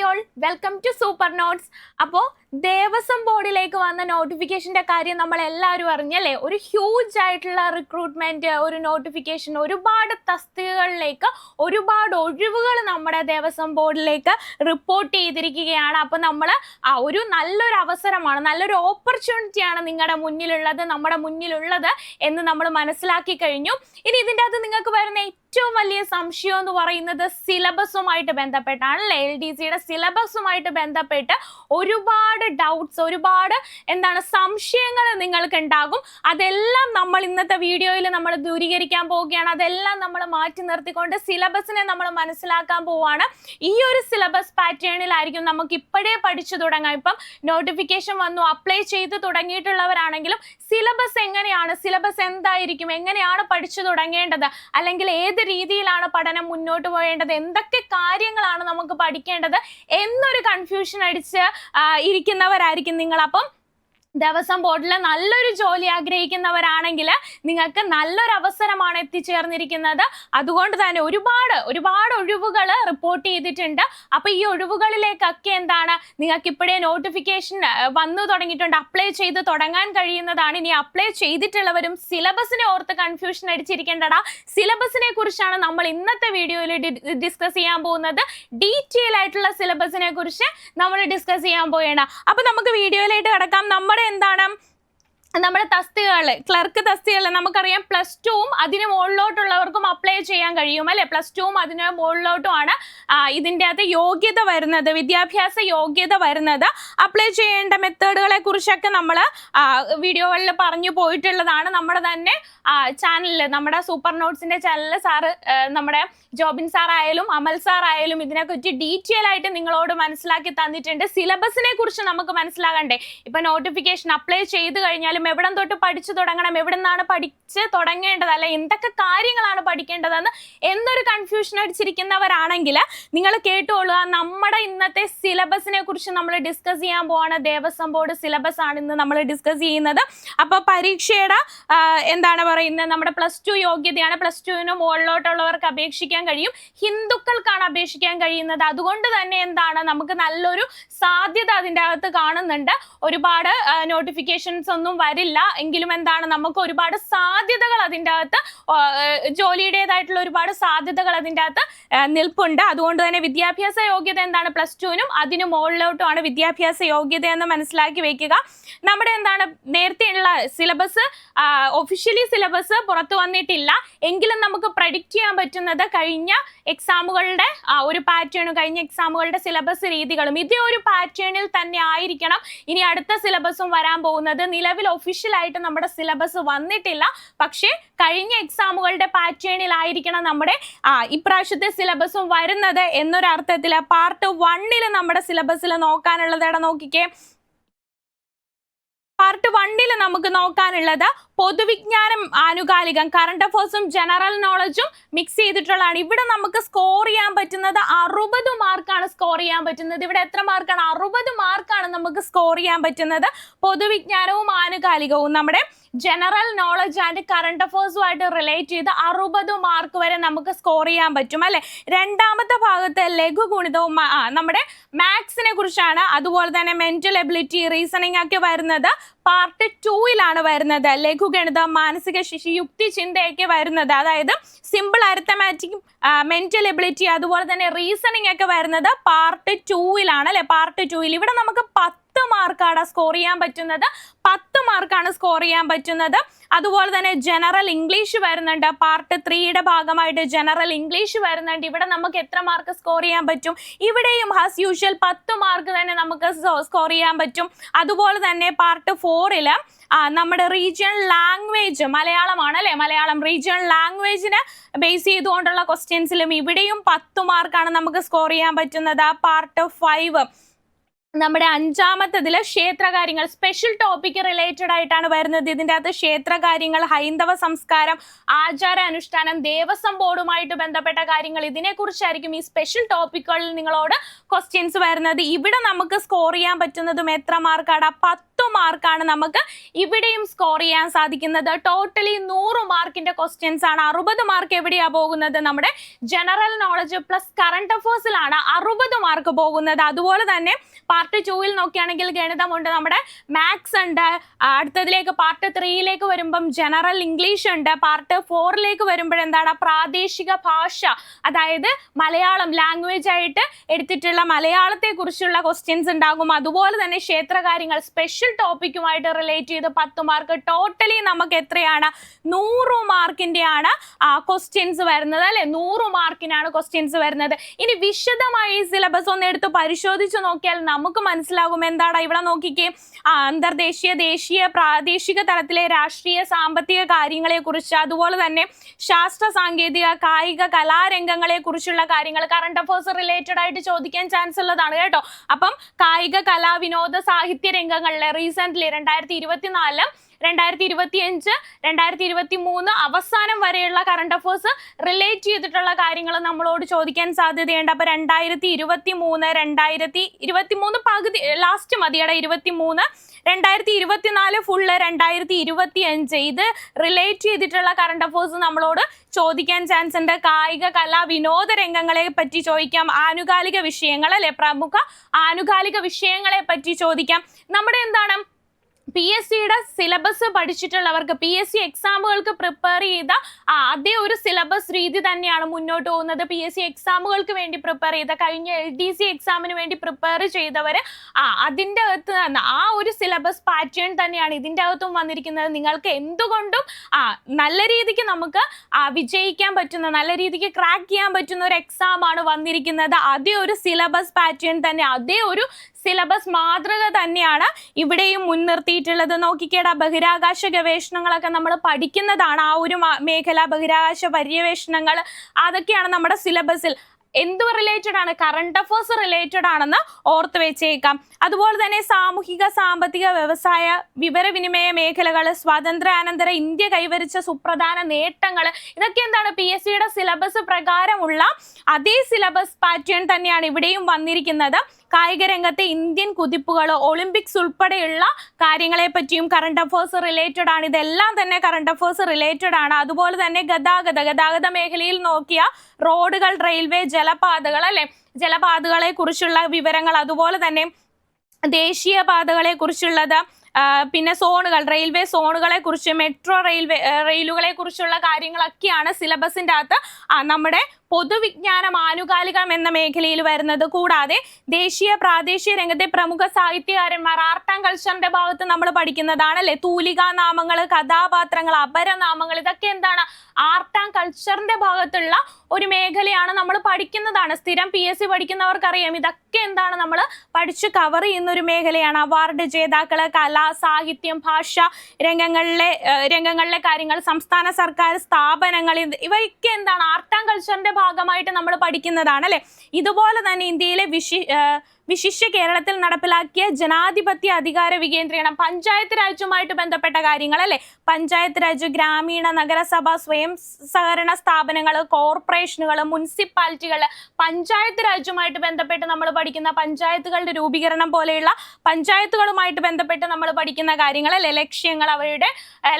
Hi all welcome to super notes അപ്പോൾ ദേവസ്വം ബോർഡിലേക്ക് വന്ന നോട്ടിഫിക്കേഷന്റെ കാര്യം നമ്മൾ എല്ലാവരും അറിഞ്ഞല്ലേ? ഒരു ഹ്യൂജ് ആയിട്ടുള്ള റിക്രൂട്ട്മെന്റ് ഒരു നോട്ടിഫിക്കേഷൻ ഒരുപാട് തസ്തികകളിലേക്ക് ഒരുപാട് ഒഴിവുകൾ നമ്മുടെ ദേവസ്വം ബോർഡിലേക്ക് റിപ്പോർട്ട് ചെയ്തിരിക്കുകയാണ്. അപ്പോൾ നമ്മൾ ആ ഒരു നല്ലൊരു അവസരമാണ് നല്ലൊരു ഓപ്പർച്യൂണിറ്റിയാണ് നിങ്ങളുടെ മുന്നിലുള്ളത് നമ്മുടെ മുന്നിലുള്ളത് എന്ന് നമ്മൾ മനസ്സിലാക്കി കഴിഞ്ഞു. ഇനി ഇതിന്റെ അകത്ത് നിങ്ങൾക്ക് വരുന്ന ഏറ്റവും വലിയ സംശയം എന്ന് പറയുന്നത് സിലബസുമായിട്ട് ബന്ധപ്പെട്ടാണ് അല്ലേ? എൽ ഡി സിയുടെ സിലബസുമായിട്ട് ബന്ധപ്പെട്ട് ഒരുപാട് ഡൗട്ട്സ് ഒരുപാട് എന്താണ് സംശയങ്ങൾ നിങ്ങൾക്ക് ഉണ്ടാകും അതെല്ലാം നമ്മൾ ഇന്നത്തെ വീഡിയോയിൽ നമ്മൾ ദൂരീകരിക്കാൻ പോവുകയാണ്. അതെല്ലാം നമ്മൾ മാറ്റി നിർത്തിക്കൊണ്ട് സിലബസിനെ നമ്മൾ മനസ്സിലാക്കാൻ പോവുകയാണ്. ഈ ഒരു സിലബസ് പാറ്റേണിലായിരിക്കും നമുക്ക് ഇപ്പോഴേ പഠിച്ചു തുടങ്ങാം. ഇപ്പം നോട്ടിഫിക്കേഷൻ വന്നു അപ്ലൈ ചെയ്ത് തുടങ്ങിയിട്ടുള്ളവരാണെങ്കിലും സിലബസ് എങ്ങനെയാണ് സിലബസ് എന്തായിരിക്കും എങ്ങനെയാണ് പഠിച്ചു തുടങ്ങേണ്ടത് അല്ലെങ്കിൽ ഏത് രീതിയിലാണ് പഠനം മുന്നോട്ട് പോകേണ്ടത് എന്തൊക്കെ കാര്യങ്ങളാണ് നമുക്ക് പഠിക്കേണ്ടത് എന്നൊരു കൺഫ്യൂഷൻ അടിച്ച് ആ, ഇരിക്കുന്നവരായിരിക്കും നിങ്ങൾ അപ്പം ദേവസ്വം ബോർഡിൽ നല്ലൊരു ജോലി ആഗ്രഹിക്കുന്നവരാണെങ്കിൽ നിങ്ങൾക്ക് നല്ലൊരു അവസരമാണ് എത്തിച്ചേർന്നിരിക്കുന്നത്. അതുകൊണ്ട് തന്നെ ഒരുപാട് ഒരുപാട് ഒഴിവുകൾ റിപ്പോർട്ട് ചെയ്തിട്ടുണ്ട്. അപ്പോൾ ഈ ഒഴിവുകളിലേക്കൊക്കെ എന്താണ്? നിങ്ങൾക്ക് ഇപ്പോഴേ നോട്ടിഫിക്കേഷൻ വന്നു തുടങ്ങിയിട്ടുണ്ട്. അപ്ലൈ ചെയ്ത് തുടങ്ങാൻ കഴിയുന്നതാണ്. ഇനി അപ്ലൈ ചെയ്തിട്ടുള്ളവരും സിലബസിനെ ഓർത്ത് കൺഫ്യൂഷൻ അടിച്ചിരിക്കേണ്ടടാ. സിലബസിനെ കുറിച്ചാണ് നമ്മൾ ഇന്നത്തെ വീഡിയോയിൽ ഡിസ്കസ് ചെയ്യാൻ പോകുന്നത്. ഡീറ്റെയിൽ ആയിട്ടുള്ള സിലബസിനെ കുറിച്ച് നമ്മൾ ഡിസ്കസ് ചെയ്യാൻ പോവുകയാണ്. അപ്പോൾ നമുക്ക് വീഡിയോയിലായിട്ട് കിടക്കാം. നമ്മുടെ എന്താണ്? നമ്മുടെ തസ്തികകളെ ക്ലർക്ക് തസ്തികകൾ നമുക്കറിയാം പ്ലസ് ടുവും അതിന് മുകളിലോട്ടുള്ളവർക്കും അപ്ലൈ ചെയ്യാൻ കഴിയും അല്ലെ? പ്ലസ് ടുവും അതിന് മുകളിലോട്ടുമാണ് ഇതിന്റെ അകത്ത് യോഗ്യത വരുന്നത് വിദ്യാഭ്യാസ യോഗ്യത വരുന്നത്. അപ്ലൈ ചെയ്യേണ്ട മെത്തേഡുകളെ കുറിച്ചൊക്കെ നമ്മൾ വീഡിയോകളിൽ പറഞ്ഞു പോയിട്ടുള്ളതാണ്. നമ്മുടെ തന്നെ ചാനലിൽ നമ്മുടെ സൂപ്പർ നോട്ട്സിന്റെ ചാനലിൽ സാറ് നമ്മുടെ ജോബിൻ സാർ ആയാലും അമൽ സാർ ആയാലും ഇതിനെക്കുറിച്ച് ഡീറ്റെയിൽ ആയിട്ട് നിങ്ങളോട് മനസ്സിലാക്കി തന്നിട്ടുണ്ട്. സിലബസിനെ കുറിച്ച് നമുക്ക് മനസ്സിലാകണ്ടേ? ഇപ്പൊ നോട്ടിഫിക്കേഷൻ അപ്ലൈ ചെയ്ത് കഴിഞ്ഞാലും എവിടം തൊട്ട് പഠിച്ചു തുടങ്ങണം എവിടെ നിന്നാണ് പഠിച്ച് തുടങ്ങേണ്ടത് അല്ലെ എന്തൊക്കെ കാര്യങ്ങളാണ് പഠിക്കേണ്ടതെന്ന് എന്തൊരു കൺഫ്യൂഷൻ അടിച്ചിരിക്കുന്നവരാണെങ്കിൽ നിങ്ങൾ കേട്ടോളൂ നമ്മുടെ ഇന്നത്തെ സിലബസിനെ കുറിച്ച് നമ്മൾ ഡിസ്കസ് ചെയ്യാൻ പോവാണ്. ദേവസ്വം ബോർഡ് സിലബസ് ആണ് ഇന്ന് നമ്മൾ ഡിസ്കസ് ചെയ്യുന്നത്. അപ്പോൾ പരീക്ഷയുടെ എന്താണ് പറയുന്നത്? നമ്മുടെ പ്ലസ് ടു യോഗ്യതയാണ്. പ്ലസ് ടുവിന് മുകളിലോട്ടുള്ളവർക്ക് അപേക്ഷിക്കാൻ കഴിയും. ഹിന്ദുക്കൾക്കാണ് അപേക്ഷിക്കാൻ കഴിയുന്നത്. അതുകൊണ്ട് തന്നെ എന്താണ്? നമുക്ക് നല്ലൊരു സാധ്യത അതിന്റെ അകത്ത് കാണുന്നുണ്ട്. ഒരുപാട് നോട്ടിഫിക്കേഷൻസ് ഒന്നും വരില്ല. എങ്കിലും എന്താണ്? നമുക്ക് ഒരുപാട് സാധ്യതകൾ അതിന്റെ അകത്ത് ജോലിയുടേതായിട്ടുള്ള ഒരുപാട് സാധ്യതകൾ അതിന്റെ അകത്ത് നിൽപ്പുണ്ട്. അതുകൊണ്ട് തന്നെ വിദ്യാഭ്യാസ യോഗ്യത എന്താണ്? പ്ലസ് ടുവിനും അതിനു മുകളിലോട്ടുമാണ് വിദ്യാഭ്യാസ യോഗ്യത എന്ന് മനസ്സിലാക്കി വെക്കുക. നമ്മുടെ എന്താണ്? നേരത്തെയുള്ള സിലബസ് ഒഫീഷ്യലി സിലബസ് പുറത്തു വന്നിട്ടില്ല. എങ്കിലും നമുക്ക് പ്രഡിക്റ്റ് ചെയ്യാൻ പറ്റുന്നത് കഴിഞ്ഞ എക്സാമുകളുടെ ഒരു പാറ്റേണും കഴിഞ്ഞ എക്സാമുകളുടെ സിലബസ് രീതികളും. ഇതേ ഒരു പാറ്റേണിൽ തന്നെ ആയിരിക്കണം ഇനി അടുത്ത സിലബസും വരാൻ പോകുന്നത്. നിലവിൽ ഒഫീഷ്യലായിട്ട് നമ്മുടെ സിലബസ് വന്നിട്ടില്ല. പക്ഷേ കഴിഞ്ഞ എക്സാമുകളുടെ പാറ്റേണിലായിരിക്കണം നമ്മുടെ ഇപ്രാവശ്യത്തെ സിലബസും വരുന്നത് എന്നൊരർത്ഥത്തിൽ പാർട്ട് വണ്ണിൽ നമ്മുടെ സിലബസിൽ നോക്കാനുള്ളത് നോക്കിക്കേ? പാർട്ട് വണ്ണിൽ നമുക്ക് നോക്കാനുള്ളത് പൊതുവിജ്ഞാനം ആനുകാലികം. കറണ്ട് അഫേഴ്സും ജനറൽ നോളജും മിക്സ് ചെയ്തിട്ടുള്ളതാണ്. ഇവിടെ നമുക്ക് സ്കോർ ചെയ്യാൻ പറ്റുന്നത് അറുപത് മാർക്കാണ് സ്കോർ ചെയ്യാൻ പറ്റുന്നത്. ഇവിടെ എത്ര മാർക്കാണ് അറുപത് മാർക്കാണ് നമുക്ക് സ്കോർ ചെയ്യാൻ പറ്റുന്നത്. പൊതുവിജ്ഞാനവും ആനുകാലികവും. നമ്മുടെ ജനറൽ നോളജ് ആൻഡ് കറണ്ട് അഫേഴ്സുമായിട്ട് റിലേറ്റ് ചെയ്ത് അറുപത് മാർക്ക് വരെ നമുക്ക് സ്കോർ ചെയ്യാൻ പറ്റും അല്ലെ? രണ്ടാമത്തെ ഭാഗത്ത് ലഘുഗുണിതവും ഗുണിതവും നമ്മുടെ മാത്സിനെ കുറിച്ചാണ്. അതുപോലെ തന്നെ മെന്റൽ എബിലിറ്റി റീസണിങ് ഒക്കെ വരുന്നത്. പാർട്ട് ടൂയിലാണ് വരുന്നത്. ലഘുഗണിതം മാനസിക ശിശി യുക്തി ചിന്തയൊക്കെ വരുന്നത്. അതായത് സിമ്പിൾ അരിത്തമാറ്റിക് മെന്റൽ എബിലിറ്റി അതുപോലെ തന്നെ റീസണിംഗ് ഒക്കെ വരുന്നത് പാർട്ട് ടൂവിലാണ് അല്ലെ? പാർട്ട് ടൂവിൽ ഇവിടെ നമുക്ക് പത്ത് മാർക്കാണ് സ്കോർ ചെയ്യാൻ പറ്റുന്നത്. പത്ത് മാർക്കാണ് സ്കോർ ചെയ്യാൻ പറ്റുന്നത്. അതുപോലെ തന്നെ ജനറൽ ഇംഗ്ലീഷ് വരുന്നുണ്ട്. പാർട്ട് ത്രീയുടെ ഭാഗമായിട്ട് ജനറൽ ഇംഗ്ലീഷ് വരുന്നുണ്ട്. ഇവിടെ നമുക്ക് എത്ര മാർക്ക് സ്കോർ ചെയ്യാൻ പറ്റും? ഇവിടെയും ഹാസ് യൂഷ്വൽ പത്ത് മാർക്ക് തന്നെ നമുക്ക് സ്കോർ ചെയ്യാൻ പറ്റും. അതുപോലെ തന്നെ പാർട്ട് ഫോറിൽ നമ്മുടെ റീജിയണൽ ലാംഗ്വേജ് മലയാളമാണ് അല്ലേ? മലയാളം റീജിയണൽ ലാംഗ്വേജിന് ബേസ് ചെയ്തുകൊണ്ടുള്ള ക്വസ്റ്റ്യൻസിലും ഇവിടെയും പത്ത് മാർക്കാണ് നമുക്ക് സ്കോർ ചെയ്യാൻ പറ്റുന്നത്. പാർട്ട് ഫൈവ് നമ്മുടെ അഞ്ചാമത്തതിൽ ക്ഷേത്രകാര്യങ്ങൾ സ്പെഷ്യൽ ടോപ്പിക് റിലേറ്റഡ് ആയിട്ടാണ് വരുന്നത്. ഇതിന്റെ അകത്ത് ക്ഷേത്രകാര്യങ്ങൾ ഹൈന്ദവ സംസ്കാരം ആചാര അനുഷ്ഠാനം ദേവസ്വം ബോർഡുമായിട്ട് ബന്ധപ്പെട്ട കാര്യങ്ങൾ ഇതിനെക്കുറിച്ചായിരിക്കും ഈ സ്പെഷ്യൽ ടോപ്പിക്കുകളിൽ നിങ്ങളോട് ക്വസ്റ്റ്യൻസ് വരുന്നത്. ഇവിടെ നമുക്ക് സ്കോർ ചെയ്യാൻ പറ്റുന്നതും എത്ര മാർക്കാണ്? പത്ത് മാർക്കാണ് നമുക്ക് ഇവിടെയും സ്കോർ ചെയ്യാൻ സാധിക്കുന്നത്. ടോട്ടലി നൂറ് മാർക്കിന്റെ ക്വസ്റ്റ്യൻസ് ആണ്. അറുപത് മാർക്ക് എവിടെയാ പോകുന്നത്? നമ്മുടെ ജനറൽ നോളജ് പ്ലസ് കറണ്ട് അഫേഴ്സിലാണ് അറുപത് മാർക്ക് പോകുന്നത്. അതുപോലെ തന്നെ പാർട്ട് ടൂവിൽ നോക്കുകയാണെങ്കിൽ ഗണിതമുണ്ട്. നമ്മുടെ മാത്സ് ഉണ്ട്. അടുത്തതിലേക്ക് പാർട്ട് ത്രീയിലേക്ക് വരുമ്പം ജനറൽ ഇംഗ്ലീഷ് ഉണ്ട്. പാർട്ട് ഫോറിലേക്ക് വരുമ്പോഴെന്താണ് പ്രാദേശിക ഭാഷ അതായത് മലയാളം ലാംഗ്വേജ് ആയിട്ട് എടുത്തിട്ടുള്ള മലയാളത്തെ കുറിച്ചുള്ള ക്വസ്റ്റ്യൻസ് ഉണ്ടാകും. അതുപോലെ തന്നെ ക്ഷേത്രകാര്യങ്ങൾ സ്പെഷ്യൽ ടോപ്പിക്കുമായിട്ട് റിലേറ്റ് ചെയ്ത് പത്ത് മാർക്ക് ടോട്ടലി നമുക്ക് എത്രയാണ്? നൂറ് മാർക്കിന്റെയാണ് ക്വസ്റ്റ്യൻസ് വരുന്നത് അല്ലെ? നൂറ് മാർക്കിനാണ് ക്വസ്റ്റ്യൻസ് വരുന്നത്. ഇനി വിശദമായി സിലബസ് ഒന്ന് എടുത്ത് പരിശോധിച്ച് നോക്കിയാൽ നമുക്ക് മനസ്സിലാകും. എന്താണ് ഇവിടെ നോക്കിക്കേ? അന്തർദേശീയ ദേശീയ പ്രാദേശിക തലത്തിലെ രാഷ്ട്രീയ സാമ്പത്തിക കാര്യങ്ങളെ കുറിച്ച് അതുപോലെ തന്നെ ശാസ്ത്ര സാങ്കേതിക കായിക കലാരംഗങ്ങളെ കുറിച്ചുള്ള കാര്യങ്ങൾ. കറണ്ട് അഫേഴ്സ് റിലേറ്റഡ് ആയിട്ട് ചോദിക്കാൻ ചാൻസ് ഉള്ളതാണ് കേട്ടോ. അപ്പം കായിക കലാ വിനോദ സാഹിത്യ രംഗങ്ങളിലെ റീസെന്റ് രണ്ടായിരത്തി ഇരുപത്തിനാല് രണ്ടായിരത്തി ഇരുപത്തി അഞ്ച് രണ്ടായിരത്തി ഇരുപത്തി മൂന്ന് അവസാനം വരെയുള്ള കറണ്ട് അഫേഴ്സ് റിലേറ്റ് ചെയ്തിട്ടുള്ള കാര്യങ്ങൾ നമ്മളോട് ചോദിക്കാൻ സാധ്യതയുണ്ട്. അപ്പൊ രണ്ടായിരത്തി ഇരുപത്തി മൂന്ന് രണ്ടായിരത്തി ഇരുപത്തി മൂന്ന് പകുതി ലാസ്റ്റ് മതിയുടെ ഇരുപത്തി മൂന്ന് രണ്ടായിരത്തി ഇരുപത്തിനാല് ഫുള്ള് രണ്ടായിരത്തി ഇരുപത്തി അഞ്ച് ഇത് റിലേറ്റ് ചെയ്തിട്ടുള്ള കറണ്ട് അഫേഴ്സ് നമ്മളോട് ചോദിക്കാൻ ചാൻസ് ഉണ്ട്. കായിക കലാ വിനോദ രംഗങ്ങളെ പറ്റി ചോദിക്കാം. ആനുകാലിക വിഷയങ്ങൾ അല്ലെ? പ്രമുഖ ആനുകാലിക വിഷയങ്ങളെ പറ്റി ചോദിക്കാം. നമ്മുടെ എന്താണ് പി എസ് സിയുടെ സിലബസ് പഠിച്ചിട്ടുള്ളവർക്ക് പി എസ് സി എക്സാമുകൾക്ക് പ്രിപ്പയർ ചെയ്ത അതേ ഒരു സിലബസ് രീതി തന്നെയാണ് മുന്നോട്ട് പോകുന്നത്. പി എസ് സി എക്സാമുകൾക്ക് വേണ്ടി പ്രിപ്പയർ ചെയ്ത കഴിഞ്ഞ എൽ ഡി സി എക്സാമിന് വേണ്ടി പ്രിപ്പയർ ചെയ്തവർ ആ അതിന്റെ അകത്ത് ആ ഒരു സിലബസ് പാറ്റേൺ തന്നെയാണ് ഇതിന്റെ അകത്തും വന്നിരിക്കുന്നത്. നിങ്ങൾക്ക് എന്തുകൊണ്ടും ആ നല്ല രീതിക്ക് നമുക്ക് വിജയിക്കാൻ പറ്റുന്ന നല്ല രീതിക്ക് ക്രാക്ക് ചെയ്യാൻ പറ്റുന്ന ഒരു എക്സാമാണ് വന്നിരിക്കുന്നത്. അതേ ഒരു സിലബസ് പാറ്റേൺ തന്നെ അതേ ഒരു സിലബസ് മാതൃക തന്നെയാണ് ഇവിടെയും മുൻനിർത്തിയിട്ടുള്ളത്. നോക്കിക്കേടാ ബഹിരാകാശ ഗവേഷണങ്ങളൊക്കെ നമ്മൾ പഠിക്കുന്നതാണ് ആ ഒരു മേഖല ബഹിരാകാശ പര്യവേഷണങ്ങൾ. അതൊക്കെയാണ് നമ്മുടെ സിലബസിൽ. എന്ത് റിലേറ്റഡ് ആണ്? കറണ്ട് അഫേഴ്സ് റിലേറ്റഡ് ആണെന്ന് ഓർത്ത് വെച്ചേക്കാം. അതുപോലെ തന്നെ സാമൂഹിക സാമ്പത്തിക വ്യവസായ വിവരവിനിമയ മേഖലകൾ സ്വാതന്ത്ര്യാനന്തര ഇന്ത്യ കൈവരിച്ച സുപ്രധാന നേട്ടങ്ങൾ. ഇതൊക്കെ എന്താണ്? പി എസ് സിയുടെ സിലബസ് പ്രകാരമുള്ള അതേ സിലബസ് പാറ്റേൺ തന്നെയാണ് ഇവിടെയും വന്നിരിക്കുന്നത്. കായിക രംഗത്തെ ഇന്ത്യൻ കുതിപ്പുകൾ ഒളിമ്പിക്സ് ഉൾപ്പെടെയുള്ള കാര്യങ്ങളെ പറ്റിയും കറണ്ട് അഫേഴ്സ് റിലേറ്റഡ് ആണ്. ഇതെല്ലാം തന്നെ കറണ്ട് അഫേഴ്സ് റിലേറ്റഡ് ആണ്. അതുപോലെ തന്നെ ഗതാഗത ഗതാഗത മേഖലയിൽ നോക്കിയ റോഡുകൾ റെയിൽവേ ജലപാതകൾ അല്ലെ? ജലപാതകളെ കുറിച്ചുള്ള വിവരങ്ങൾ അതുപോലെ തന്നെ ദേശീയ പാതകളെ കുറിച്ചുള്ളത് പിന്നെ സോണുകൾ റെയിൽവേ സോണുകളെ കുറിച്ച് മെട്രോ റെയിൽവേ റെയിലുകളെ കുറിച്ചുള്ള കാര്യങ്ങളൊക്കെയാണ് സിലബസിന്റെ അകത്ത് നമ്മുടെ പൊതുവിജ്ഞാനം ആനുകാലികം എന്ന മേഖലയിൽ വരുന്നത്. കൂടാതെ ദേശീയ പ്രാദേശിക രംഗത്തെ പ്രമുഖ സാഹിത്യകാരന്മാർ ആർട്ട് ആൻഡ് കൾച്ചറിന്റെ ഭാഗത്ത് നമ്മൾ പഠിക്കുന്നതാണ് അല്ലെ? തൂലികാ നാമങ്ങൾ കഥാപാത്രങ്ങൾ അപരനാമങ്ങൾ ഇതൊക്കെ എന്താണ്? ആർട്ട് ആൻഡ് കൾച്ചറിന്റെ ഭാഗത്തുള്ള ഒരു മേഖലയാണ് നമ്മൾ പഠിക്കുന്നതാണ്. സ്ഥിരം പി എസ് സി പഠിക്കുന്നവർക്കറിയാം. ഇതൊക്കെ എന്താണ്? നമ്മൾ പഠിച്ച് കവർ ചെയ്യുന്ന ഒരു മേഖലയാണ്. അവാർഡ് ജേതാക്കൾ കല സാഹിത്യം ഭാഷ രംഗങ്ങളിലെ രംഗങ്ങളിലെ കാര്യങ്ങൾ സംസ്ഥാന സർക്കാർ സ്ഥാപനങ്ങൾ ഇവയൊക്കെ എന്താണ്? ആർട്ട് ആൻഡ് കൾച്ചറിന്റെ ഭാഗമായിട്ട് നമ്മൾ പഠിക്കുന്നതാണ് അല്ലേ? ഇതുപോലെ തന്നെ ഇന്ത്യയിലെ വിശി വിശിഷ്യ കേരളത്തിൽ നടപ്പിലാക്കിയ ജനാധിപത്യ അധികാര വികേന്ദ്രീകരണം പഞ്ചായത്ത് രാജുമായിട്ട് ബന്ധപ്പെട്ട കാര്യങ്ങൾ അല്ലെ? പഞ്ചായത്ത് രാജ് ഗ്രാമീണ നഗരസഭ സ്വയം സഹകരണ സ്ഥാപനങ്ങൾ കോർപ്പറേഷനുകൾ മുനിസിപ്പാലിറ്റികൾ പഞ്ചായത്ത് രാജുമായിട്ട് ബന്ധപ്പെട്ട് നമ്മൾ പഠിക്കുന്ന പഞ്ചായത്തുകളുടെ രൂപീകരണം പോലെയുള്ള പഞ്ചായത്തുകളുമായിട്ട് ബന്ധപ്പെട്ട് നമ്മൾ പഠിക്കുന്ന കാര്യങ്ങൾ അല്ലെ? ലക്ഷ്യങ്ങൾ അവരുടെ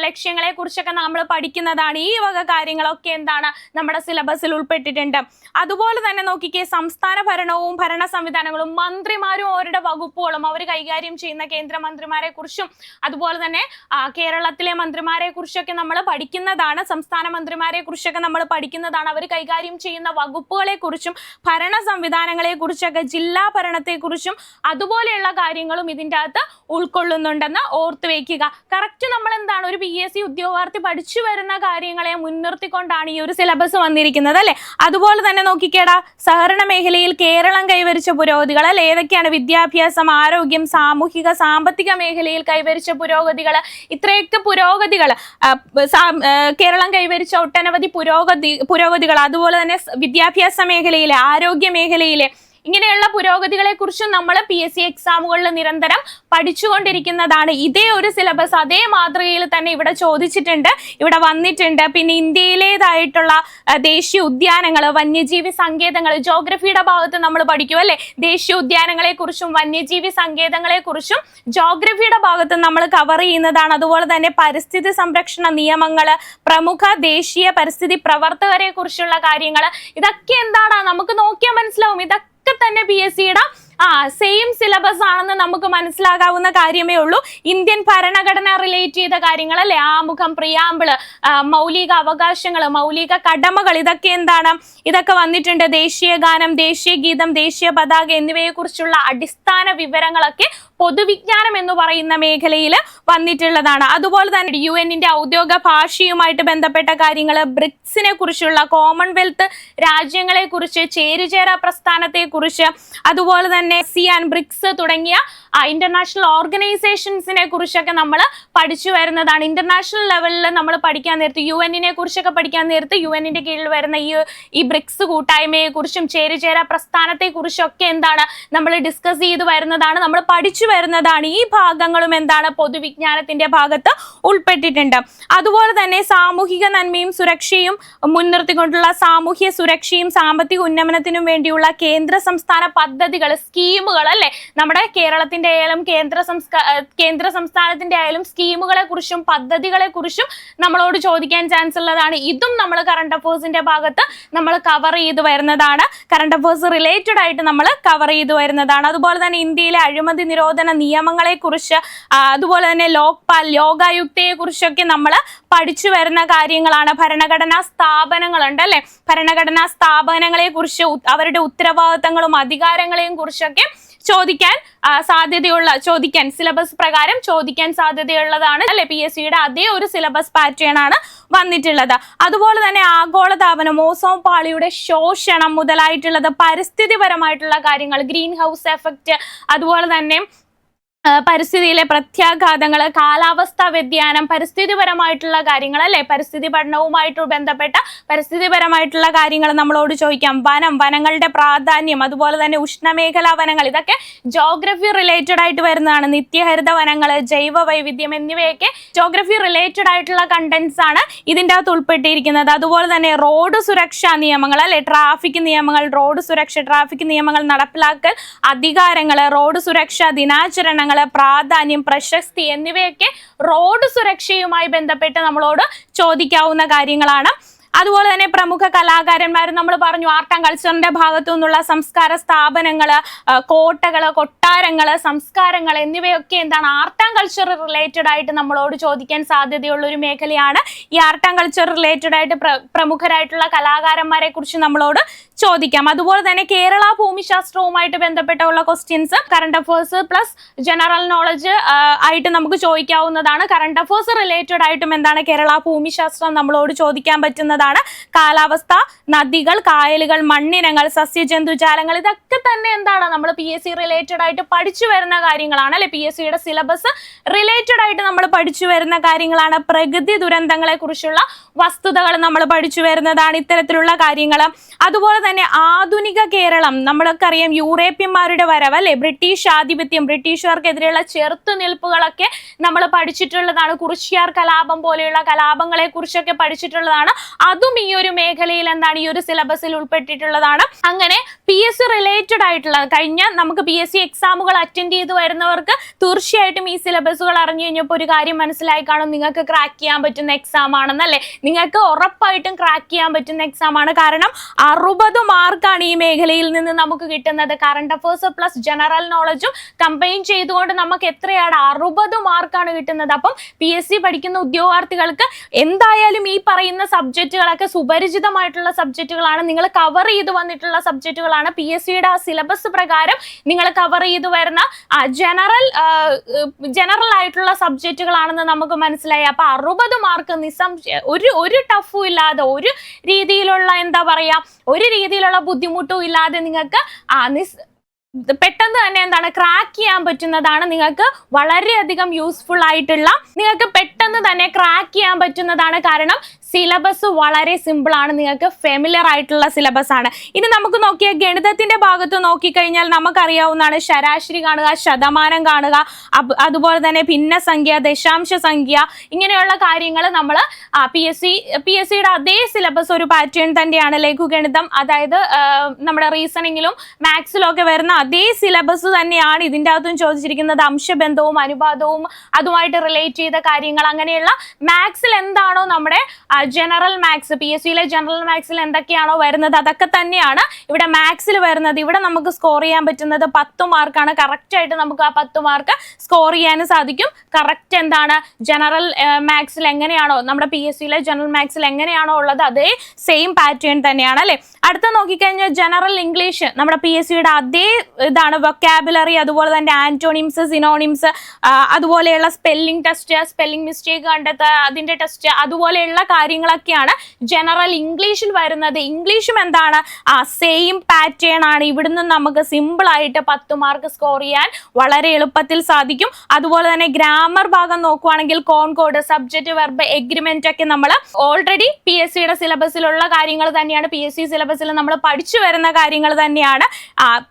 ലക്ഷ്യങ്ങളെ കുറിച്ചൊക്കെ നമ്മൾ പഠിക്കുന്നതാണ്. ഈ വക കാര്യങ്ങളൊക്കെ എന്താണ് നമ്മുടെ സിലബസിൽ ഉൾപ്പെട്ടിട്ടുണ്ട്. അതുപോലെ തന്നെ നോക്കിക്കേ സംസ്ഥാന ഭരണവും ഭരണ സംവിധാനങ്ങളും മന്ത്രിമാരും അവരുടെ വകുപ്പുകളും അവർ കൈകാര്യം ചെയ്യുന്ന കേന്ദ്രമന്ത്രിമാരെ കുറിച്ചും അതുപോലെ തന്നെ കേരളത്തിലെ മന്ത്രിമാരെ കുറിച്ചൊക്കെ നമ്മൾ പഠിക്കുന്നതാണ് സംസ്ഥാന മന്ത്രിമാരെ കുറിച്ചൊക്കെ നമ്മൾ പഠിക്കുന്നതാണ്. അവർ കൈകാര്യം ചെയ്യുന്ന വകുപ്പുകളെ കുറിച്ചും ഭരണ സംവിധാനങ്ങളെ കുറിച്ചൊക്കെ ജില്ലാ ഭരണത്തെ കുറിച്ചും അതുപോലെയുള്ള കാര്യങ്ങളും ഇതിന്റെ അകത്ത് ഉൾക്കൊള്ളുന്നുണ്ടെന്ന് ഓർത്തു വയ്ക്കുക. കറക്റ്റ് നമ്മൾ എന്താണ് ഒരു പി എസ് സി ഉദ്യോഗാർത്ഥി പഠിച്ചു വരുന്ന കാര്യങ്ങളെ മുൻനിർത്തിക്കൊണ്ടാണ് ഈ ഒരു സിലബസ് വന്നിരിക്കുന്നത് അല്ലെ? അതുപോലെ തന്നെ നോക്കിക്കേടാ സഹകരണ മേഖലയിൽ കേരളം കൈവരിച്ച പുരോഗതികൾ അല്ലെ? ഏതൊക്കെയാണ് വിദ്യാഭ്യാസം ആരോഗ്യം സാമൂഹിക സാമ്പത്തിക മേഖലയിൽ കൈവരിച്ച പുരോഗതികൾ? ഇത്രയൊക്കെ പുരോഗതികൾ കേരളം കൈവരിച്ച ഒട്ടനവധി പുരോഗതി പുരോഗതികൾ. അതുപോലെ തന്നെ വിദ്യാഭ്യാസ മേഖലയിലെ ആരോഗ്യ മേഖലയിലെ ഇങ്ങനെയുള്ള പുരോഗതികളെ കുറിച്ചും നമ്മൾ പി എസ് സി എക്സാമുകളിൽ നിരന്തരം പഠിച്ചുകൊണ്ടിരിക്കുന്നതാണ്. ഇതേ ഒരു സിലബസ് അതേ മാതൃകയിൽ തന്നെ ഇവിടെ ചോദിച്ചിട്ടുണ്ട്. ഇവിടെ വന്നിട്ടുണ്ട്. പിന്നെ ഇന്ത്യയിലേതായിട്ടുള്ള ദേശീയ ഉദ്യാനങ്ങൾ വന്യജീവി സങ്കേതങ്ങൾ ജോഗ്രഫിയുടെ ഭാഗത്ത് നമ്മൾ പഠിക്കും അല്ലെ? ദേശീയ ഉദ്യാനങ്ങളെ കുറിച്ചും വന്യജീവി സങ്കേതങ്ങളെ കുറിച്ചും ജോഗ്രഫിയുടെ ഭാഗത്ത് നമ്മൾ കവർ ചെയ്യുന്നതാണ്. അതുപോലെ തന്നെ പരിസ്ഥിതി സംരക്ഷണ നിയമങ്ങൾ പ്രമുഖ ദേശീയ പരിസ്ഥിതി പ്രവർത്തകരെ കുറിച്ചുള്ള കാര്യങ്ങൾ ഇതൊക്കെ എന്താണ്? നമുക്ക് നോക്കിയാൽ മനസ്സിലാവും. ഇതൊക്കെ തന്നെ പി എസ് സിയുടെ ആ സെയിം സിലബസ് ആണെന്ന് നമുക്ക് മനസ്സിലാകാവുന്ന കാര്യമേ ഉള്ളൂ. ഇന്ത്യൻ ഭരണഘടന റിലേറ്റ് ചെയ്ത കാര്യങ്ങൾ അല്ലെ? ആമുഖം പ്രിയാമ്പിൾ മൗലിക അവകാശങ്ങൾ മൗലിക കടമകൾ ഇതൊക്കെ എന്താണ്? ഇതൊക്കെ വന്നിട്ടുണ്ട്. ദേശീയ ഗാനം ദേശീയ ഗീതം ദേശീയ പതാക എന്നിവയെ കുറിച്ചുള്ള അടിസ്ഥാന വിവരങ്ങളൊക്കെ പൊതുവിജ്ഞാനം എന്ന് പറയുന്ന മേഖലയിൽ വന്നിട്ടുള്ളതാണ്. അതുപോലെ തന്നെ യു എന്നിന്റെ ഔദ്യോഗിക ഭാഷയുമായിട്ട് ബന്ധപ്പെട്ട കാര്യങ്ങൾ ബ്രിക്സിനെ കുറിച്ചുള്ള കോമൺവെൽത്ത് രാജ്യങ്ങളെ കുറിച്ച് ചേരുചേര പ്രസ്ഥാനത്തെ കുറിച്ച് അതുപോലെ തന്നെ സി ആൻഡ് ബ്രിക്സ് തുടങ്ങിയ ഇന്റർനാഷണൽ ഓർഗനൈസേഷൻസിനെ കുറിച്ചൊക്കെ നമ്മൾ പഠിച്ചു വരുന്നതാണ്. ഇന്റർനാഷണൽ ലെവലിൽ നമ്മൾ പഠിക്കാൻ നേരത്ത് യു എന്നിനെ കുറിച്ചൊക്കെ പഠിക്കാൻ നേരത്ത് യു എന്നിന്റെ കീഴിൽ വരുന്ന ഈ ഈ ബ്രിക്സ് കൂട്ടായ്മയെ കുറിച്ചും ചേരുചേര പ്രസ്ഥാനത്തെ കുറിച്ചൊക്കെ എന്താണ് നമ്മൾ ഡിസ്കസ് ചെയ്ത് വരുന്നതാണ്. നമ്മൾ പഠിച്ചു വരുന്നതാണ്. ഈ ഭാഗങ്ങളും എന്താണ്? പൊതുവിജ്ഞാനത്തിന്റെ ഭാഗത്ത് ഉൾപ്പെട്ടിട്ടുണ്ട്. അതുപോലെ തന്നെ സാമൂഹിക നന്മയും സുരക്ഷയും മുൻനിർത്തിക്കൊണ്ടുള്ള സാമൂഹ്യ സുരക്ഷയും സാമ്പത്തിക ഉന്നമനത്തിനും വേണ്ടിയുള്ള കേന്ദ്ര സംസ്ഥാന പദ്ധതികൾ സ്കീമുകൾ അല്ലെ? നമ്മുടെ കേരളത്തിന്റെ ആയാലും കേന്ദ്ര സംസ്കാര കേന്ദ്ര സംസ്ഥാനത്തിന്റെ ആയാലും സ്കീമുകളെ കുറിച്ചും പദ്ധതികളെ കുറിച്ചും നമ്മളോട് ചോദിക്കാൻ ചാൻസ് ഉള്ളതാണ്. ഇതും നമ്മൾ കറണ്ട് അഫേഴ്സിന്റെ ഭാഗത്ത് നമ്മൾ കവർ ചെയ്ത് വരുന്നതാണ്. കറണ്ട് അഫേഴ്സ് റിലേറ്റഡ് ആയിട്ട് നമ്മൾ കവർ ചെയ്ത് വരുന്നതാണ്. അതുപോലെ തന്നെ ഇന്ത്യയിലെ അഴിമതി നിരോധന നിയമങ്ങളെ കുറിച്ച് അതുപോലെ തന്നെ ലോക്പാൽ ലോകായുക്തയെ കുറിച്ചൊക്കെ നമ്മൾ പഠിച്ചു വരുന്ന കാര്യങ്ങളാണ്. ഭരണഘടനാ സ്ഥാപനങ്ങളുണ്ട് അല്ലെ? ഭരണഘടനാ സ്ഥാപനങ്ങളെ കുറിച്ച് അവരുടെ ഉത്തരവാദിത്തങ്ങളും അധികാരങ്ങളെയും കുറിച്ചൊക്കെ ചോദിക്കാൻ സാധ്യതയുള്ള ചോദിക്കാൻ സിലബസ് പ്രകാരം ചോദിക്കാൻ സാധ്യതയുള്ളതാണ് അല്ലെ? പി എസ് സിയുടെ അതേ ഒരു സിലബസ് പാറ്റേൺ ആണ് വന്നിട്ടുള്ളത്. അതുപോലെ തന്നെ ആഗോളതാപനം ഓസോൺ പാളിയുടെ ശോഷണം മുതലായിട്ടുള്ളത് പരിസ്ഥിതിപരമായിട്ടുള്ള കാര്യങ്ങൾ ഗ്രീൻ ഹൗസ് എഫക്റ്റ് അതുപോലെ തന്നെ പരിസ്ഥിതിയിലെ പ്രത്യാഘാതങ്ങൾ കാലാവസ്ഥാ വ്യതിയാനം പരിസ്ഥിതിപരമായിട്ടുള്ള കാര്യങ്ങൾ അല്ലെ പരിസ്ഥിതി പഠനവുമായിട്ട് ബന്ധപ്പെട്ട പരിസ്ഥിതിപരമായിട്ടുള്ള കാര്യങ്ങൾ നമ്മളോട് ചോദിക്കാം. വനം വനങ്ങളുടെ പ്രാധാന്യം അതുപോലെ തന്നെ ഉഷ്ണമേഖലാ വനങ്ങൾ ഇതൊക്കെ ജോഗ്രഫി റിലേറ്റഡ് ആയിട്ട് വരുന്നതാണ്. നിത്യഹരിത വനങ്ങൾ ജൈവ വൈവിധ്യം എന്നിവയൊക്കെ ജോഗ്രഫി റിലേറ്റഡ് ആയിട്ടുള്ള കണ്ടന്റ്സ് ആണ് ഇതിന്റെ അകത്ത് ഉൾപ്പെട്ടിരിക്കുന്നത്. അതുപോലെ തന്നെ റോഡ് സുരക്ഷാ നിയമങ്ങൾ അല്ലെ? ട്രാഫിക് നിയമങ്ങൾ റോഡ് സുരക്ഷ ട്രാഫിക് നിയമങ്ങൾ നടപ്പിലാക്കൽ അധികാരങ്ങൾ റോഡ് സുരക്ഷാ ദിനാചരണങ്ങൾ പ്രാധാന്യം പ്രശസ്തി എന്നിവയൊക്കെ റോഡ് സുരക്ഷയുമായി ബന്ധപ്പെട്ട് നമ്മളോട് ചോദിക്കാവുന്ന കാര്യങ്ങളാണ്. അതുപോലെ തന്നെ പ്രമുഖ കലാകാരന്മാർ നമ്മൾ പറഞ്ഞു ആർട്ട് ആൻഡ് കൾച്ചറിന്റെ ഭാഗത്തു നിന്നുള്ള സംസ്കാര സ്ഥാപനങ്ങൾ കോട്ടകൾ കൊട്ടാരങ്ങൾ സംസ്കാരങ്ങൾ എന്നിവയൊക്കെ എന്താണ് ആർട്ട് ആൻഡ് കൾച്ചർ റിലേറ്റഡ് ആയിട്ട് നമ്മളോട് ചോദിക്കാൻ സാധ്യതയുള്ള ഒരു മേഖലയാണ് ഈ ആർട്ട് ആൻഡ് കൾച്ചർ റിലേറ്റഡ് ആയിട്ട് പ്രമുഖരായിട്ടുള്ള കലാകാരന്മാരെ കുറിച്ച് നമ്മളോട് ചോദിക്കാം. അതുപോലെ തന്നെ കേരള ഭൂമിശാസ്ത്രവുമായിട്ട് ബന്ധപ്പെട്ടുള്ള questions current affairs plus general knowledge ആയിട്ട് നമുക്ക് ചോദിക്കാവുന്നതാണ്. കറണ്ട് അഫേഴ്സ് റിലേറ്റഡ് ആയിട്ടും എന്താണ് കേരള ഭൂമിശാസ്ത്രം നമ്മളോട് ചോദിക്കാൻ പറ്റുന്നതാണ്. കാലാവസ്ഥ നദികൾ കായലുകൾ മണ്ണിനങ്ങൾ സസ്യജന്തുജാലങ്ങൾ ഇതൊക്കെ തന്നെ എന്താണ്? നമ്മൾ പി എസ് സി റിലേറ്റഡ് ആയിട്ട് പഠിച്ചു വരുന്ന കാര്യങ്ങളാണ് അല്ലെ? പി എസ് സിയുടെ സിലബസ് റിലേറ്റഡ് ആയിട്ട് നമ്മൾ പഠിച്ചു വരുന്ന കാര്യങ്ങളാണ്. പ്രകൃതി ദുരന്തങ്ങളെ കുറിച്ചുള്ള വസ്തുതകൾ നമ്മൾ പഠിച്ചു വരുന്നതാണ് ഇത്തരത്തിലുള്ള കാര്യങ്ങൾ അതുപോലെ തന്നെ ആധുനിക കേരളം. നമ്മളൊക്കെ അറിയാം യൂറോപ്യന്മാരുടെ വരവ് അല്ലെ ബ്രിട്ടീഷ് ആധിപത്യം ബ്രിട്ടീഷുകാർക്കെതിരെയുള്ള ചെറുത്തുനിൽപ്പുകളൊക്കെ നമ്മൾ പഠിച്ചിട്ടുള്ളതാണ്. കുറിശ്ശിയാർ കലാപം പോലെയുള്ള കലാപങ്ങളെ കുറിച്ചൊക്കെ പഠിച്ചിട്ടുള്ളതാണ്. അതും ഈ ഒരു മേഖലയിൽ എന്താണ് ഈ ഒരു സിലബസിൽ ഉൾപ്പെട്ടിട്ടുള്ളതാണ്. അങ്ങനെ പി എസ് സി റിലേറ്റഡ് ആയിട്ടുള്ള കഴിഞ്ഞ നമുക്ക് പി എസ് സി എക്സാമുകൾ അറ്റൻഡ് ചെയ്ത് വരുന്നവർക്ക് തീർച്ചയായിട്ടും ഈ സിലബസുകൾ അറിഞ്ഞു കഴിഞ്ഞപ്പോൾ ഒരു കാര്യം മനസ്സിലായി കാണും. നിങ്ങൾക്ക് ക്രാക്ക് ചെയ്യാൻ പറ്റുന്ന എക്സാം ആണെന്നല്ലേ? നിങ്ങൾക്ക് ഉറപ്പായിട്ടും ക്രാക്ക് ചെയ്യാൻ പറ്റുന്ന എക്സാം ആണ്. കാരണം അറുപത് മാർക്കാണ് ഈ മേഖലയിൽ നിന്ന് നമുക്ക് കിട്ടുന്നത്? കറണ്ട് അഫേഴ്സ് പ്ലസ് ജനറൽ നോളജും കമ്പൈൻ ചെയ്തുകൊണ്ട് നമുക്ക് എത്രയാണ്? അറുപത് മാർക്കാണ് കിട്ടുന്നത്. അപ്പം പി എസ് സി പഠിക്കുന്ന ഉദ്യോഗാർത്ഥികൾക്ക് എന്തായാലും ഈ പറയുന്ന സബ്ജക്റ്റുകളൊക്കെ സുപരിചിതമായിട്ടുള്ള സബ്ജക്റ്റുകളാണ് നിങ്ങൾ കവർ ചെയ്ത് വന്നിട്ടുള്ള സബ്ജക്റ്റുകളാണ് പി എസ് സിയുടെ ആ സിലബസ് പ്രകാരം നിങ്ങൾ കവർ ചെയ്ത് വരുന്ന ജനറൽ ജനറൽ ആയിട്ടുള്ള സബ്ജക്റ്റുകളാണെന്ന് നമുക്ക് മനസ്സിലായി. അപ്പൊ അറുപത് മാർക്ക് നിസ്സംശയ ഒരു ഒരു ടഫും ഇല്ലാതെ ഒരു രീതിയിലുള്ള എന്താ പറയാ ഒരു രീതിയിലുള്ള ബുദ്ധിമുട്ടും ഇല്ലാതെ നിങ്ങൾക്ക് ആ നിസ് പെട്ടെന്ന് തന്നെ എന്താണ് ക്രാക്ക് ചെയ്യാൻ പറ്റുന്നതാണ് നിങ്ങൾക്ക് വളരെയധികം യൂസ്ഫുൾ ആയിട്ടുള്ള നിങ്ങൾക്ക് പെട്ടെന്ന് തന്നെ ക്രാക്ക് ചെയ്യാൻ പറ്റുന്നതാണ് കാരണം സിലബസ് വളരെ സിമ്പിൾ ആണ്. നിങ്ങൾക്ക് ഫെമിലർ ആയിട്ടുള്ള സിലബസ് ആണ്. ഇനി നമുക്ക് നോക്കിയ ഗണിതത്തിന്റെ ഭാഗത്ത് നോക്കിക്കഴിഞ്ഞാൽ നമുക്കറിയാവുന്നതാണ് ശരാശരി കാണുക ശതമാനം കാണുക അതുപോലെ തന്നെ ഭിന്നസംഖ്യ ദശാംശ സംഖ്യ ഇങ്ങനെയുള്ള കാര്യങ്ങൾ നമ്മൾ P S C P S സിയുടെ അതേ സിലബസ് ഒരു പാറ്റേൺ തന്നെയാണ് ലഘുഗണിതം. അതായത് നമ്മുടെ റീസണിങ്ങിലും മാത്സിലും ഒക്കെ വരുന്ന അതേ സിലബസ് തന്നെയാണ് ഇതിന്റെ അകത്തും ചോദിച്ചിരിക്കുന്നത്. അംശബന്ധവും അനുപാതവും അതുമായിട്ട് റിലേറ്റ് ചെയ്ത കാര്യങ്ങൾ അങ്ങനെയുള്ള മാത്സിൽ എന്താണോ നമ്മുടെ ജനറൽ മാത്സ് പി എസ് സിയിലെ ജനറൽ മാത്സിൽ എന്തൊക്കെയാണോ വരുന്നത്? അതൊക്കെ തന്നെയാണ് ഇവിടെ മാത്സിൽ വരുന്നത്. ഇവിടെ നമുക്ക് സ്കോർ ചെയ്യാൻ പറ്റുന്നത് പത്ത് മാർക്കാണ് കറക്റ്റ് ആയിട്ട് നമുക്ക് ആ പത്ത് മാർക്ക് സ്കോർ ചെയ്യാനും സാധിക്കും. കറക്റ്റ് എന്താണ്? ജനറൽ മാത്സിൽ എങ്ങനെയാണോ? നമ്മുടെ പി എസ് സിയിലെ ജനറൽ മാത്സിൽ എങ്ങനെയാണോ ഉള്ളത്? അതേ സെയിം പാറ്റേൺ തന്നെയാണ് അല്ലേ? അടുത്ത നോക്കിക്കഴിഞ്ഞാൽ ജനറൽ ഇംഗ്ലീഷ് നമ്മുടെ പി എസ് സിയുടെ അതേ ഇതാണ് വൊക്കാബുലറി അതുപോലെ തന്നെ ആന്റോണിംസ് സിനോണിംസ് അതുപോലെയുള്ള സ്പെല്ലിംഗ് ടെസ്റ്റ് സ്പെല്ലിംഗ് മിസ്റ്റേക്ക് കണ്ടെത്തുക അതിന്റെ ടെസ്റ്റ് അതുപോലെയുള്ള കാര്യങ്ങളൊക്കെയാണ് ജനറൽ ഇംഗ്ലീഷിൽ വരുന്നത്. ഇംഗ്ലീഷും എന്താണ്? ആ സെയിം പാറ്റേൺ ആണ്. ഇവിടുന്ന് നമുക്ക് സിമ്പിൾ ആയിട്ട് പത്ത് മാർക്ക് സ്കോർ ചെയ്യാൻ വളരെ എളുപ്പത്തിൽ സാധിക്കും. അതുപോലെ തന്നെ ഗ്രാമർ ഭാഗം നോക്കുവാണെങ്കിൽ കോൺകോഡ് സബ്ജക്റ്റ് വെർബ് എഗ്രിമെന്റ് ഒക്കെ നമ്മൾ ഓൾറെഡി പി എസ് സിയുടെ സിലബസിലുള്ള കാര്യങ്ങൾ തന്നെയാണ്. പി എസ് സി സിലബസിൽ നമ്മൾ പഠിച്ചു വരുന്ന കാര്യങ്ങൾ തന്നെയാണ്.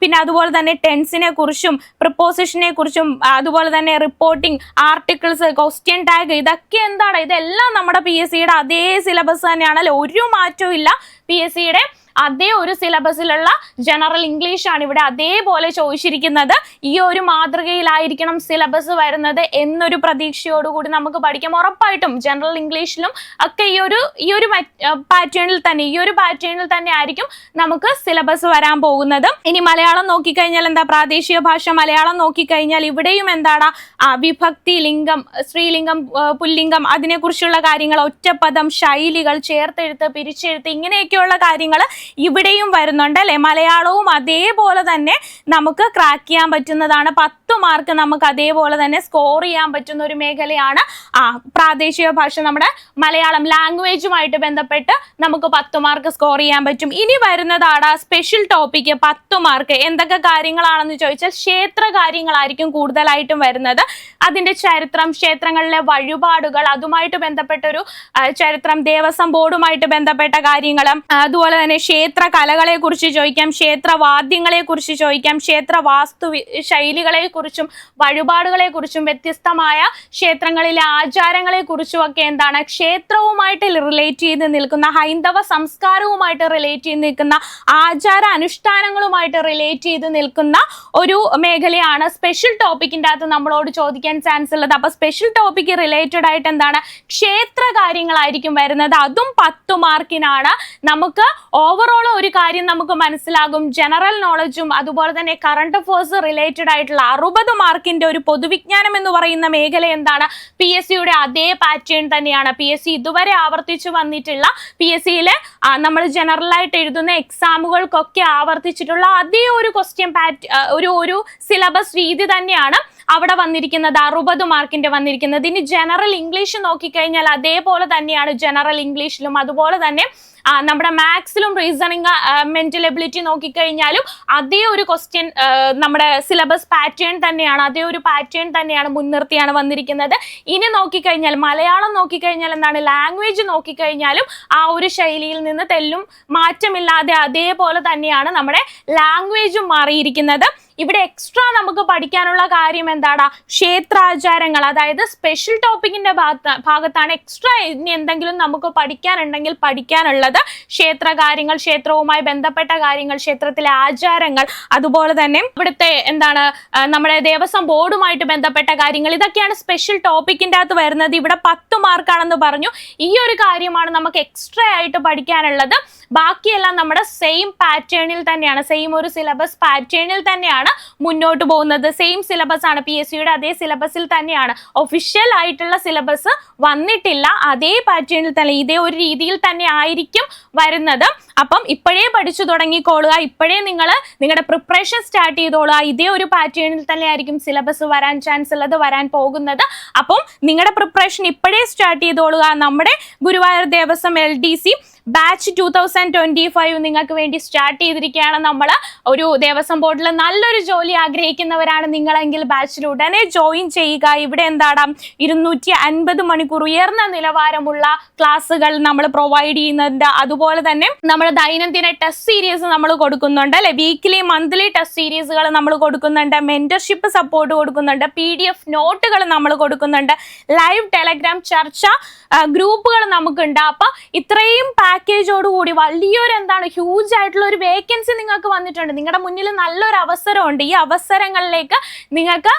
പിന്നെ അതുപോലെ തന്നെ ടെൻസിനെ കുറിച്ചും പ്രിപ്പോസിഷനെ കുറിച്ചും അതുപോലെ തന്നെ റിപ്പോർട്ടിംഗ് ആർട്ടിക്കിൾസ് ക്വസ്റ്റ്യൻ ടാഗ് ഇതൊക്കെ എന്താണ്? ഇതെല്ലാം നമ്മുടെ പി എസ് സിയുടെ അതേ സിലബസ് തന്നെയാണ് തന്നെയാണല്ലോ? ഒരു മാറ്റവും ഇല്ല. പി എസ് സിയുടെ അതേ ഒരു സിലബസിലുള്ള ജനറൽ ഇംഗ്ലീഷ് ആണ് ഇവിടെ അതേപോലെ ചോദിച്ചിരിക്കുന്നത്. ഈ ഒരു മാതൃകയിലായിരിക്കണം സിലബസ് വരുന്നത് എന്നൊരു പ്രതീക്ഷയോടുകൂടി നമുക്ക് പഠിക്കാം. ഉറപ്പായിട്ടും ജനറൽ ഇംഗ്ലീഷിലും ഒക്കെ ഈ ഒരു ഈ ഒരു പാറ്റേണിൽ തന്നെ ഈ ഒരു പാറ്റേണിൽ തന്നെ ആയിരിക്കും നമുക്ക് സിലബസ് വരാൻ പോകുന്നത്. ഇനി മലയാളം നോക്കിക്കഴിഞ്ഞാൽ എന്താ? പ്രാദേശിക ഭാഷ മലയാളം നോക്കിക്കഴിഞ്ഞാൽ ഇവിടെയും എന്താണ്? വിഭക്തി ലിംഗം സ്ത്രീലിംഗം പുല്ലിംഗം അതിനെക്കുറിച്ചുള്ള കാര്യങ്ങൾ ഒറ്റപ്പദം ശൈലികൾ ചേർത്തെഴുത്ത് പിരിച്ചെഴുത്ത് ഇങ്ങനെയൊക്കെയുള്ള കാര്യങ്ങൾ ഇവിടെയും വരുന്നുണ്ട് അല്ലെ? മലയാളവും അതേപോലെ തന്നെ നമുക്ക് ക്രാക്ക് ചെയ്യാൻ പറ്റുന്നതാണ്. പത്ത് മാർക്ക് നമുക്ക് അതേപോലെ തന്നെ സ്കോർ ചെയ്യാൻ പറ്റുന്ന ഒരു മേഖലയാണ്. ആ പ്രാദേശിക ഭാഷ നമ്മുടെ മലയാളം ലാംഗ്വേജുമായിട്ട് ബന്ധപ്പെട്ട് നമുക്ക് പത്ത് മാർക്ക് സ്കോർ ചെയ്യാൻ പറ്റും. ഇനി വരുന്നതാണ് സ്പെഷ്യൽ ടോപ്പിക്ക് പത്ത് മാർക്ക് എന്തൊക്കെ കാര്യങ്ങളാണെന്ന് ചോദിച്ചാൽ ക്ഷേത്ര കാര്യങ്ങളായിരിക്കും കൂടുതലായിട്ടും വരുന്നത്. അതിന്റെ ചരിത്രം ക്ഷേത്രങ്ങളിലെ വഴിപാടുകൾ അതുമായിട്ട് ബന്ധപ്പെട്ട ഒരു ചരിത്രം ദേവസ്വം ബോർഡുമായിട്ട് ബന്ധപ്പെട്ട കാര്യങ്ങൾ അതുപോലെ തന്നെ ക്ഷേത്ര കലകളെ കുറിച്ച് ചോദിക്കാം ക്ഷേത്രവാദ്യങ്ങളെ കുറിച്ച് ചോദിക്കാം ക്ഷേത്ര വാസ്തു വി- ശൈലികളെ കുറിച്ചും വഴിപാടുകളെ കുറിച്ചും വ്യത്യസ്തമായ ക്ഷേത്രങ്ങളിലെ ആചാരങ്ങളെ കുറിച്ചും ഒക്കെ എന്താണ്? ക്ഷേത്രവുമായിട്ട് റിലേറ്റ് ചെയ്ത് നിൽക്കുന്ന ഹൈന്ദവ സംസ്കാരവുമായിട്ട് റിലേറ്റ് ചെയ്ത് നിൽക്കുന്ന ആചാര അനുഷ്ഠാനങ്ങളുമായിട്ട് റിലേറ്റ് ചെയ്ത് നിൽക്കുന്ന ഒരു മേഖലയാണ് സ്പെഷ്യൽ ടോപ്പിക്കിന്റെ അകത്ത് നമ്മളോട് ചോദിക്കാൻ ചാൻസ് ഉള്ളത്. അപ്പോൾ സ്പെഷ്യൽ ടോപ്പിക്ക് റിലേറ്റഡ് ആയിട്ട് എന്താണ്? ക്ഷേത്ര കാര്യങ്ങളായിരിക്കും വരുന്നത്. അതും പത്ത് മാർക്കിനാണ് നമുക്ക് ഓവറോൾ ഒരു കാര്യം നമുക്ക് മനസ്സിലാകും. ജനറൽ നോളജും അതുപോലെ തന്നെ കറണ്ട് അഫേഴ്സ് റിലേറ്റഡ് ആയിട്ടുള്ള അറുപത് മാർക്കിന്റെ ഒരു പൊതുവിജ്ഞാനം എന്ന് പറയുന്ന മേഖല എന്താണ്? പി എസ് സിയുടെ അതേ പാറ്റേൺ തന്നെയാണ്. പി എസ് സി ഇതുവരെ ആവർത്തിച്ചു വന്നിട്ടുള്ള പി എസ് സിയിലെ നമ്മൾ ജനറൽ ആയിട്ട് എഴുതുന്ന എക്സാമുകൾക്കൊക്കെ ആവർത്തിച്ചിട്ടുള്ള അതേ ഒരു ക്വസ്റ്റ്യൻ പാറ്റ് ഒരു ഒരു സിലബസ് രീതി തന്നെയാണ് അവിടെ വന്നിരിക്കുന്നത് അറുപത് മാർക്കിന്റെ വന്നിരിക്കുന്നത്. ഇനി ജനറൽ ഇംഗ്ലീഷ് നോക്കിക്കഴിഞ്ഞാൽ അതേപോലെ തന്നെയാണ് ജനറൽ ഇംഗ്ലീഷിലും അതുപോലെ തന്നെ നമ്മുടെ മാത്സിലും റീസണിങ് മെന്റൽ എബിലിറ്റി നോക്കിക്കഴിഞ്ഞാലും അതേ ഒരു ക്വസ്റ്റ്യൻ നമ്മുടെ സിലബസ് പാറ്റേൺ തന്നെയാണ് അതേ ഒരു പാറ്റേൺ തന്നെയാണ് മുൻനിർത്തിയാണ് വന്നിരിക്കുന്നത്. ഇനി നോക്കിക്കഴിഞ്ഞാൽ മലയാളം നോക്കിക്കഴിഞ്ഞാൽ എന്താണ് ലാംഗ്വേജ് നോക്കിക്കഴിഞ്ഞാലും ആ ഒരു ശൈലിയിൽ നിന്ന് തെല്ലും മാറ്റമില്ലാതെ അതേപോലെ തന്നെയാണ് നമ്മുടെ ലാംഗ്വേജും മാറിയിരിക്കുന്നത്. ഇവിടെ എക്സ്ട്രാ നമുക്ക് പഠിക്കാനുള്ള കാര്യം എന്താണ് ക്ഷേത്രാചാരങ്ങൾ അതായത് സ്പെഷ്യൽ ടോപ്പിക്കിന്റെ ഭാഗത്താണ് എക്സ്ട്രാ ഇനി എന്തെങ്കിലും നമുക്ക് പഠിക്കാനുണ്ടെങ്കിൽ പഠിക്കാനുള്ളത്. ക്ഷേത്ര കാര്യങ്ങൾ ക്ഷേത്രവുമായി ബന്ധപ്പെട്ട കാര്യങ്ങൾ ക്ഷേത്രത്തിലെ ആചാരങ്ങൾ അതുപോലെ തന്നെ ഇവിടുത്തെ എന്താണ് നമ്മുടെ ദേവസ്വം ബോർഡുമായിട്ട് ബന്ധപ്പെട്ട കാര്യങ്ങൾ. ഇതൊക്കെയാണ് സ്പെഷ്യൽ ടോപ്പിക്കിന്റെ അകത്ത് വരുന്നത്. ഇവിടെ പത്ത് മാർക്കാണെന്ന് പറഞ്ഞു. ഈ ഒരു കാര്യമാണ് നമുക്ക് എക്സ്ട്രാ ആയിട്ട് പഠിക്കാനുള്ളത്. ബാക്കിയെല്ലാം നമ്മുടെ സെയിം പാറ്റേണിൽ തന്നെയാണ്. സെയിം ഒരു സിലബസ് പാറ്റേണിൽ തന്നെയാണ് മുന്നോട്ട് പോകുന്നത്. സെയിം സിലബസ് ആണ് പി എസ് സിയുടെ അതേ സിലബസിൽ തന്നെയാണ്. ഒഫീഷ്യൽ ആയിട്ടുള്ള സിലബസ് വന്നിട്ടില്ല. അതേ പാറ്റേണിൽ തന്നെ ഇതേ ഒരു രീതിയിൽ തന്നെ ആയിരിക്കും വരുന്നത്. അപ്പം ഇപ്പോഴേ പഠിച്ചു തുടങ്ങിക്കോളുക ഇപ്പോഴേ നിങ്ങൾ നിങ്ങളുടെ പ്രിപ്പറേഷൻ സ്റ്റാർട്ട് ചെയ്തോളുക. ഇതേ ഒരു പാറ്റേണിൽ തന്നെ ആയിരിക്കും സിലബസ് വരാൻ ചാൻസ് ഉള്ളത് വരാൻ പോകുന്നത്. അപ്പം നിങ്ങളുടെ പ്രിപ്പറേഷൻ ഇപ്പോഴേ സ്റ്റാർട്ട് ചെയ്തോളുക. നമ്മുടെ Guruvayur Devaswom L D C batch two thousand twenty five നിങ്ങൾക്ക് വേണ്ടി സ്റ്റാർട്ട് ചെയ്തിരിക്കുകയാണ് നമ്മൾ ഒരു ദേവസ്വം ബോർഡിൽ നല്ലൊരു ജോലി ആഗ്രഹിക്കുന്നവരാണ് നിങ്ങളെങ്കിൽ ബാച്ചിൽ ഉടനെ ജോയിൻ ചെയ്യുക. ഇവിടെ എന്താണ് ഇരുന്നൂറ്റി അൻപത് മണിക്കൂർ ഉയർന്ന നിലവാരമുള്ള ക്ലാസ്സുകൾ നമ്മൾ പ്രൊവൈഡ് ചെയ്യുന്നുണ്ട്. അതുപോലെ തന്നെ നമ്മൾ ദൈനംദിന ടെസ്റ്റ് സീരീസ് നമ്മൾ കൊടുക്കുന്നുണ്ട് അല്ലെ? വീക്കിലി മന്ത്ലി ടെസ്റ്റ് സീരീസുകൾ നമ്മൾ കൊടുക്കുന്നുണ്ട്. മെന്റർഷിപ്പ് സപ്പോർട്ട് കൊടുക്കുന്നുണ്ട്. പി ഡി എഫ് നോട്ടുകൾ നമ്മൾ കൊടുക്കുന്നുണ്ട്. ലൈവ് ടെലഗ്രാം ചർച്ച ഗ്രൂപ്പുകൾ നമുക്കുണ്ട്. അപ്പൊ ഇത്രയും പാക്കേജോട് കൂടി വലിയൊരു എന്താണ് ഹ്യൂജ് ആയിട്ടുള്ള ഒരു വേക്കൻസി നിങ്ങൾക്ക് വന്നിട്ടുണ്ട്. നിങ്ങളുടെ മുന്നിൽ നല്ലൊരു അവസരമുണ്ട്. ഈ അവസരങ്ങളിലേക്ക് നിങ്ങൾക്ക്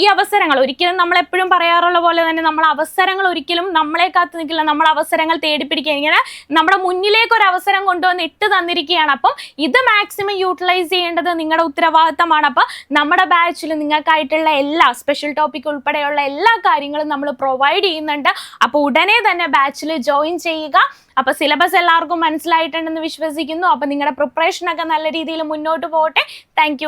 ഈ അവസരങ്ങൾ ഒരിക്കലും നമ്മൾ എപ്പോഴും പറയാറുള്ള പോലെ തന്നെ നമ്മൾ അവസരങ്ങൾ ഒരിക്കലും നമ്മളെ കാത്തു നിൽക്കില്ല. നമ്മൾ അവസരങ്ങൾ തേടിപ്പിടിക്കുക. ഇങ്ങനെ നമ്മുടെ മുന്നിലേക്ക് ഒരു അവസരം കൊണ്ടുവന്ന് ഇട്ട് തന്നിരിക്കുകയാണ്. അപ്പം ഇത് മാക്സിമം യൂട്ടിലൈസ് ചെയ്യേണ്ടത് നിങ്ങളുടെ ഉത്തരവാദിത്തമാണ്. അപ്പം നമ്മുടെ ബാച്ചിൽ നിങ്ങൾക്കായിട്ടുള്ള എല്ലാ സ്പെഷ്യൽ ടോപ്പിക് ഉൾപ്പെടെയുള്ള എല്ലാ കാര്യങ്ങളും നമ്മൾ പ്രൊവൈഡ് ചെയ്യുന്നുണ്ട്. അപ്പോൾ ഉടനെ തന്നെ ബാച്ചിൽ ജോയിൻ ചെയ്യുക. അപ്പോൾ സിലബസ് എല്ലാവർക്കും മനസ്സിലായിട്ടുണ്ടെന്ന് വിശ്വസിക്കുന്നു. അപ്പോൾ നിങ്ങളുടെ പ്രിപ്പറേഷൻ ഒക്കെ നല്ല രീതിയിൽ മുന്നോട്ട് പോകട്ടെ. താങ്ക്